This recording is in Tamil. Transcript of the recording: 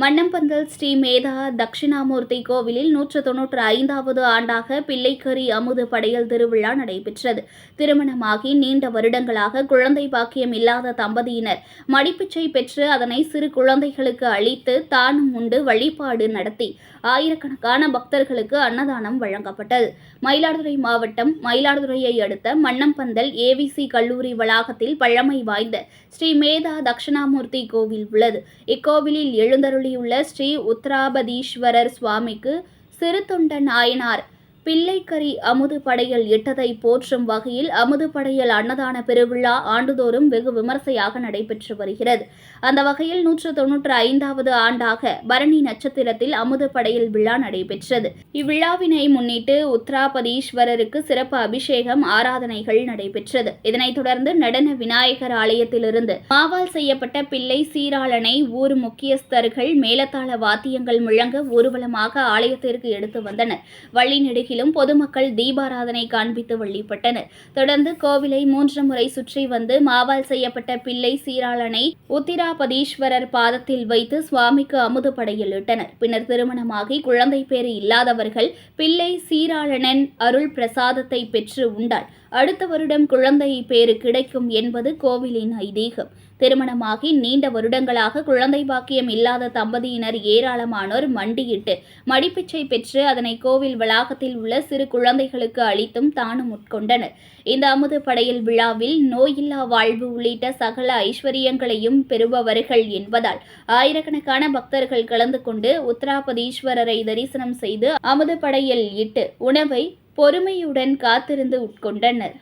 மன்னம்பந்தல் ஸ்ரீ மேதா தட்சிணாமூர்த்தி கோவிலில் நூற்று தொன்னூற்று ஐந்தாவது ஆண்டாக பிள்ளைக்கறி அமுது படையல் திருவிழா நடைபெற்றது. திருமணமாகி நீண்ட வருடங்களாக குழந்தை பாக்கியம் இல்லாத தம்பதியினர் மடிப்பிச்சை பெற்று அதனை சிறு குழந்தைகளுக்கு அளித்து தானும் உண்டு வழிபாடு நடத்தி ஆயிரக்கணக்கான பக்தர்களுக்கு அன்னதானம் வழங்கப்பட்டது. மயிலாடுதுறை மாவட்டம் மயிலாடுதுறையை அடுத்த மன்னம்பந்தல் ஏவிசி கல்லூரி வளாகத்தில் பழமை வாய்ந்த ஸ்ரீ மேதா தட்சிணாமூர்த்தி கோவில் உள்ளது. இக்கோவிலில் எழுந்தருளி எழுந்தருளியுள்ள ஸ்ரீ உத்ராபதீஸ்வரர் சுவாமிக்கு சிறுதொண்ட நாயனார் பிள்ளைக்கறி அமுது படையல் இட்டதை போற்றும் வகையில் அமுது படையல் அன்னதான பெருவிழா ஆண்டுதோறும் வெகு விமர்சையாக நடைபெற்று வருகிறது. அந்த வகையில் நூற்று தொன்னூற்று ஐந்தாவது ஆண்டாக பரணி நட்சத்திரத்தில் அமுது படையல் விழா நடைபெற்றது. இவ்விழாவினை முன்னிட்டு உத்ராபதீஸ்வரருக்கு சிறப்பு அபிஷேகம் ஆராதனைகள் நடைபெற்றது. இதனைத் தொடர்ந்து நடன விநாயகர் ஆலயத்திலிருந்து மாவால் செய்யப்பட்ட பிள்ளை சீராளனை ஊர் முக்கியஸ்தர்கள் மேலத்தாள வாத்தியங்கள் முழங்க ஊர்வலமாக ஆலயத்திற்கு எடுத்து வந்தனர். அருகிலும் பொதுமக்கள் தீபாராதனை காண்பித்து வழிபட்டனர் தொடர்ந்து கோவிலை மூன்று முறை சுற்றி வந்து மாவால் செய்யப்பட்ட பிள்ளை சீராளனை உத்திராபதீஸ்வரர் பாதத்தில் வைத்து சுவாமிக்கு அமுது படையலிட்டனர் பின்னர் திருமணமாகி குழந்தை பேறு இல்லாதவர்கள் பிள்ளை சீராளனன் அருள் பிரசாதத்தை பெற்று உண்டால் அடுத்த வருடம் குழந்தை பேறு கிடைக்கும் என்பது கோவிலின் ஐதீகம். திருமணமாகி நீண்ட வருடங்களாக குழந்தை பாக்கியம் இல்லாத தம்பதியினர் ஏராளமானோர் மண்டியிட்டு மடிப்பிச்சை பெற்று அதனை கோவில் வளாகத்தில் உள்ள சிறு குழந்தைகளுக்கு அளித்தும் தானும் உட்கொண்டனர். இந்த அமுது படையல் விழாவில் நோயில்லா வாழ்வு உள்ளிட்ட சகல ஐஸ்வர்யங்களையும் பெறுபவர்கள் என்பதால் ஆயிரக்கணக்கான பக்தர்கள் கலந்து கொண்டு உத்தராபதீஸ்வரரை தரிசனம் செய்து அமுது படையல் இட்டு உணவை பொறுமையுடன் காத்திருந்து உட்கொண்டனர்.